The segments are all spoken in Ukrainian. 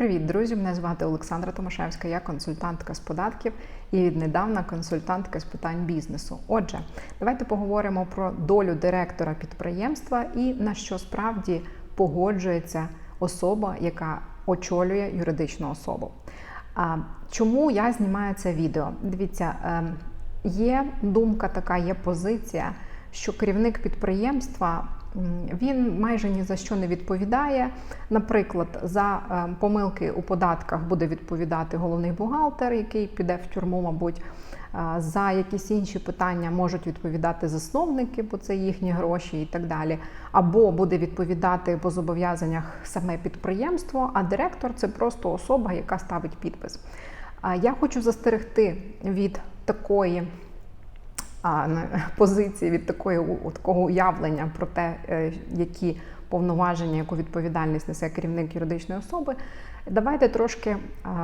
Привіт, друзі! Мене звати Олександра Томашевська, я консультантка з податків і віднедавна консультантка з питань бізнесу. Отже, давайте поговоримо про долю директора підприємства і на що справді погоджується особа, яка очолює юридичну особу. А чому я знімаю це відео? Дивіться, ем, є думка така, є позиція, що керівник підприємства він майже ні за що не відповідає. Наприклад, за е, помилки у податках буде відповідати головний бухгалтер, який піде в тюрму, мабуть. Е, за якісь інші питання можуть відповідати засновники, бо це їхні гроші і так далі. Або буде відповідати по зобов'язаннях саме підприємство, а директор це просто особа, яка ставить підпис. Я хочу застерегти від такої позиції від такої такого уявлення про те, е, які повноваження, яку відповідальність несе керівник юридичної особи. Давайте трошки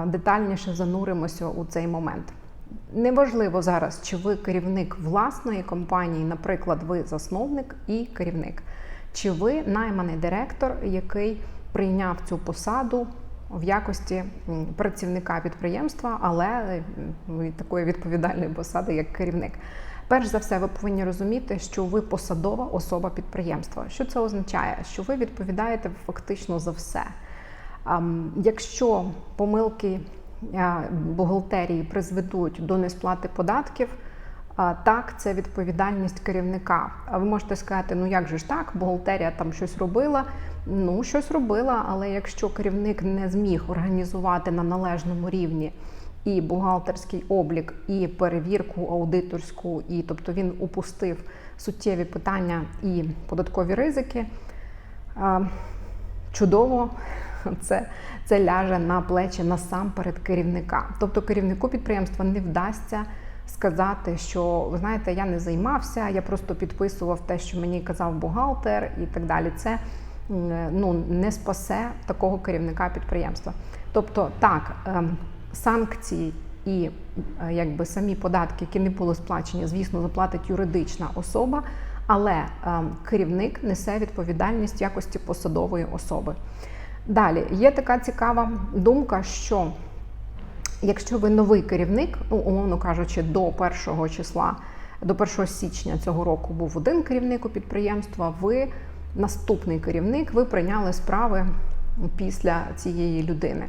детальніше зануримося у цей момент. Неважливо зараз, чи ви керівник власної компанії, наприклад, ви засновник і керівник, чи ви найманий директор, який прийняв цю посаду в якості працівника підприємства, але такої відповідальної посади, як керівник. Перш за все, ви повинні розуміти, що ви посадова особа підприємства. Що це означає? Що ви відповідаєте фактично за все. Якщо помилки бухгалтерії призведуть до несплати податків, так, це відповідальність керівника. А ви можете сказати, ну як же ж так, бухгалтерія там щось робила. Ну, щось робила, але якщо керівник не зміг організувати на належному рівні і бухгалтерський облік, і перевірку аудиторську, і тобто він упустив суттєві питання і податкові ризики. Чудово, це це ляже на плечі насамперед керівника. Тобто керівнику підприємства не вдасться сказати, що ви знаєте, я не займався, я просто підписував те, що мені казав бухгалтер, і так далі. Це ну, не спасе такого керівника підприємства. Тобто, так. Ем, санкції і е, якби самі податки, які не були сплачені, звісно, заплатить юридична особа, але е, керівник несе відповідальність якості посадової особи. Далі є така цікава думка, що якщо ви новий керівник, ну, умовно кажучи, до першого числа, до 1 січня цього року був один керівник у підприємства, ви наступний керівник, ви прийняли справи після цієї людини.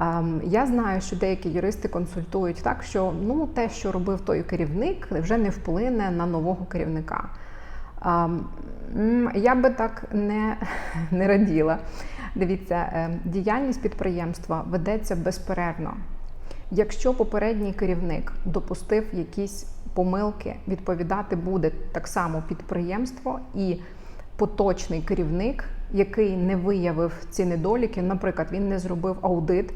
Ем, я знаю, що деякі юристи консультують так, що ну те, що робив той керівник, вже не вплине на нового керівника. Ем, я би так не, не раділа. Дивіться, ем, діяльність підприємства ведеться безперервно. Якщо попередній керівник допустив якісь помилки, відповідати буде так само підприємство і поточний керівник який не виявив ці недоліки. Наприклад, він не зробив аудит,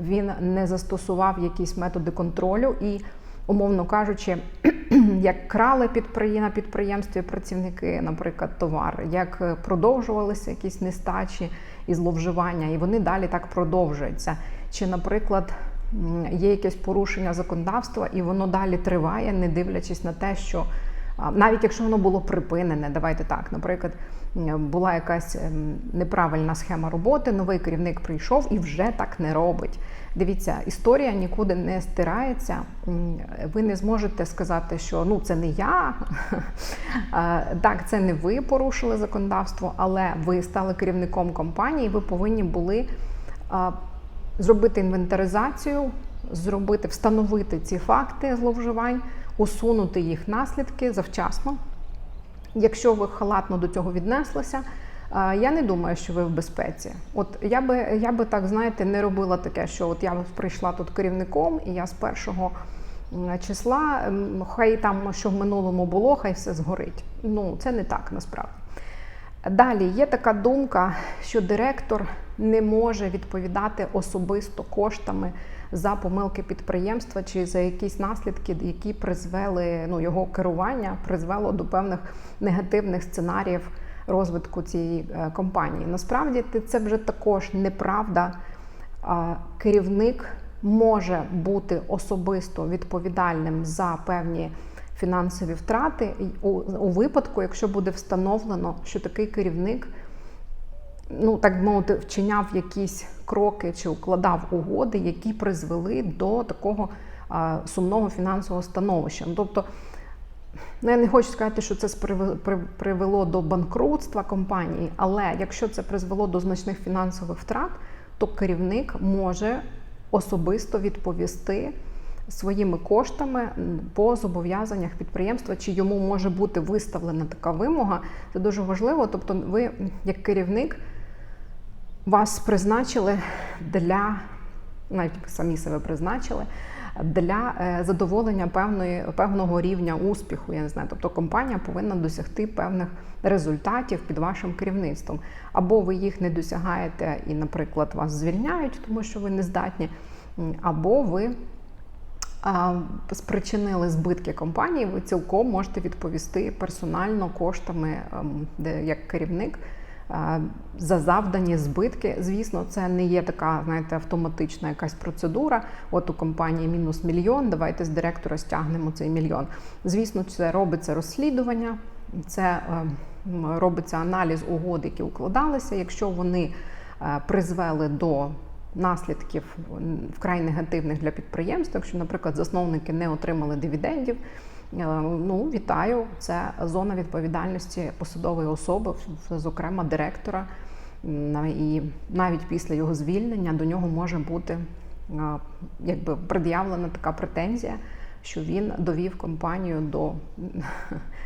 він не застосував якісь методи контролю і, умовно кажучи, як крали на підприємстві працівники, наприклад, товар, як продовжувалися якісь нестачі і зловживання, і вони далі так продовжуються. Чи, наприклад, є якесь порушення законодавства, і воно далі триває, не дивлячись на те, що навіть якщо воно було припинене, давайте так, наприклад, була якась ем, неправильна схема роботи, новий керівник прийшов і вже так не робить. Дивіться, історія нікуди не стирається. Ви не зможете сказати, що ну це не я, так, це не ви порушили законодавство, але ви стали керівником компанії, ви повинні були зробити інвентаризацію, зробити, встановити ці факти зловживань усунути їх наслідки завчасно. Якщо ви халатно до цього віднеслися, я не думаю, що ви в безпеці. От я би я би так знаєте не робила таке, що от я прийшла тут керівником, і я з першого числа, хай там що в минулому було, хай все згорить. Ну це не так насправді. Далі є така думка, що директор не може відповідати особисто коштами за помилки підприємства чи за якісь наслідки, які призвели ну, його керування, призвело до певних негативних сценаріїв розвитку цієї е, компанії. Насправді це вже також неправда. Керівник може бути особисто відповідальним за певні фінансові втрати у, у випадку, якщо буде встановлено, що такий керівник ну так би мовити, вчиняв якісь кроки чи укладав угоди, які призвели до такого сумного фінансового становища. Ну, тобто, ну, я не хочу сказати, що це привело до банкрутства компанії, але якщо це призвело до значних фінансових втрат, то керівник може особисто відповісти своїми коштами по зобов'язаннях підприємства, чи йому може бути виставлена така вимога. Це дуже важливо. Тобто, ви, як керівник, вас призначили для, навіть самі себе призначили, для е, задоволення певної, певного рівня успіху. Я не знаю, тобто компанія повинна досягти певних результатів під вашим керівництвом. Або ви їх не досягаєте і, наприклад, вас звільняють, тому що ви не здатні, або ви спричинили збитки компанії, ви цілком можете відповісти персонально коштами, ем, як керівник. Е, За завдані збитки, звісно, це не є така, знаєте, автоматична якась процедура. От у компанії мінус мільйон. Давайте з директора стягнемо цей мільйон. Звісно, це робиться розслідування, це е, робиться аналіз угод, які укладалися. Якщо вони е, призвели до наслідків вкрай негативних для підприємства. Якщо, наприклад, засновники не отримали дивідендів, ну вітаю, це зона відповідальності посадової особи, зокрема директора. І навіть після його звільнення до нього може бути е, якби пред'явлена така претензія, що він довів компанію до,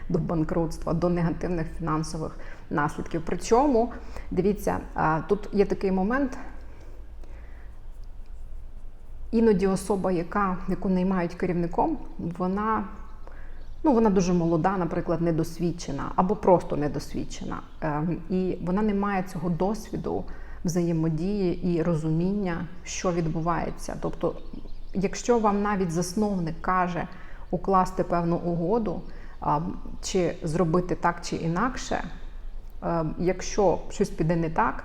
до банкрутства, до негативних фінансових наслідків. Причому, дивіться, тут є такий момент. Іноді особа, яка, яку наймають керівником, вона, ну, вона дуже молода, наприклад, недосвідчена або просто недосвідчена. Ем, І вона не має цього досвіду взаємодії і розуміння, що відбувається. Тобто, якщо вам навіть засновник каже укласти певну угоду, чи зробити так чи інакше, е, якщо щось піде не так,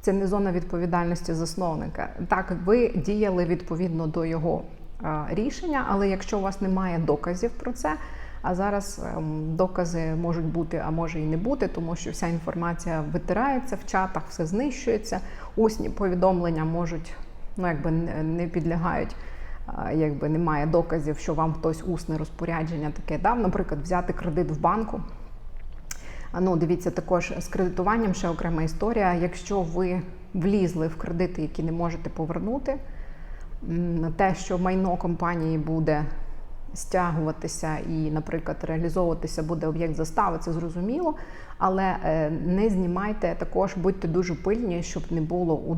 це не зона відповідальності засновника. Так, ви діяли відповідно до його е, рішення, але якщо у вас немає доказів про це, а зараз ем, докази можуть бути, а може і не бути, тому що вся інформація витирається в чатах, все знищується. Усні повідомлення можуть, ну якби не- не підлягають. Якби немає доказів, що вам хтось усне розпорядження таке дав, наприклад, взяти кредит в банку, Ну, дивіться, також з кредитуванням ще окрема історія. Якщо ви влізли в кредити, які не можете повернути, те, що майно компанії буде стягуватися і, наприклад, реалізовуватися буде об'єкт застави, це зрозуміло. Але е, не знімайте також, будьте дуже пильні, щоб не було у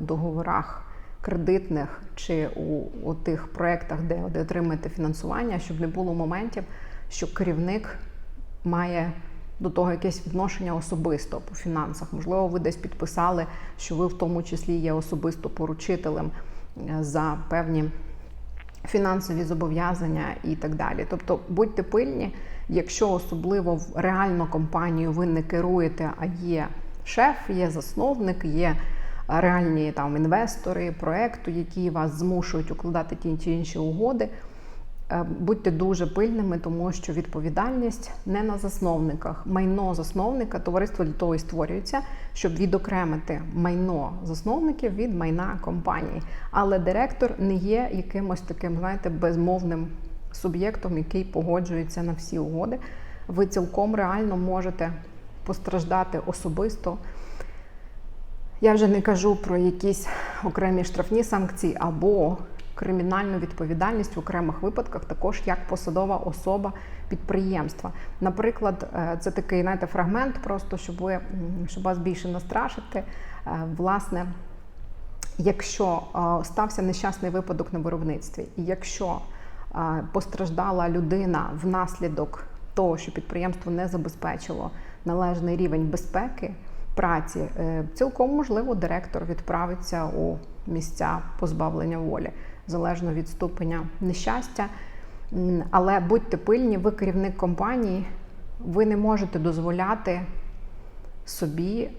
договорах кредитних чи у, у тих проєктах, де, де отримаєте фінансування, щоб не було моментів, що керівник має до того якесь відношення особисто по фінансах. Можливо, ви десь підписали, що ви в тому числі є особисто поручителем е, за певні фінансові зобов'язання і так далі. Тобто будьте пильні, якщо особливо в реальну компанію ви не керуєте, а є шеф, є засновник, є реальні там інвестори проекту, які вас змушують укладати ті чи інші угоди. Е, Будьте дуже пильними, тому що відповідальність не на засновниках. Майно засновника товариство для того і створюється, щоб відокремити майно засновників від майна компанії. Але директор не є якимось таким, знаєте, безмовним суб'єктом, який погоджується на всі угоди. Ви цілком реально можете постраждати особисто. Я вже не кажу про якісь окремі штрафні санкції або кримінальну відповідальність в окремих випадках, також як посадова особа підприємства. Наприклад, е, це такий знаєте, фрагмент, просто щоб ви щоб вас більше настрашити. Е, Власне, якщо е, стався нещасний випадок на виробництві, і якщо постраждала людина внаслідок того, що підприємство не забезпечило належний рівень безпеки праці, цілком можливо директор відправиться у місця позбавлення волі, залежно від ступеня нещастя. Але будьте пильні, ви керівник компанії, ви не можете дозволяти собі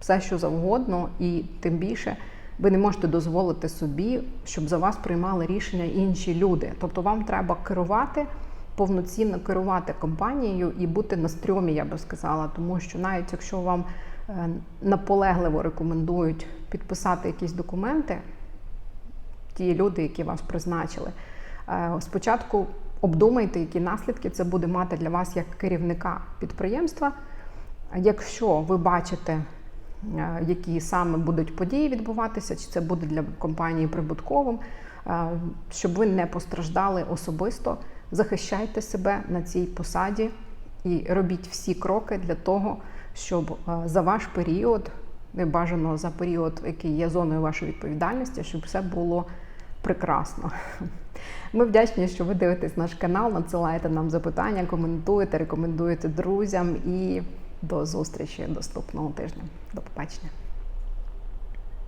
все, що завгодно, і тим більше ви не можете дозволити собі, щоб за вас приймали рішення інші люди. Тобто вам треба керувати, повноцінно керувати компанією і бути на стрьомі, я би сказала, тому що навіть якщо вам е, наполегливо рекомендують підписати якісь документи, ті люди, які вас призначили, е, спочатку обдумайте, які наслідки це буде мати для вас як керівника підприємства. Якщо ви бачите, е, які саме будуть події відбуватися, чи це буде для компанії прибутковим, е, щоб ви не постраждали особисто, захищайте себе на цій посаді і робіть всі кроки для того, щоб за ваш період, не бажано за період, який є зоною вашої відповідальності, щоб все було прекрасно. Ми вдячні, що ви дивитесь наш канал, надсилаєте нам запитання, коментуєте, рекомендуєте друзям і до зустрічі наступного тижня. До побачення.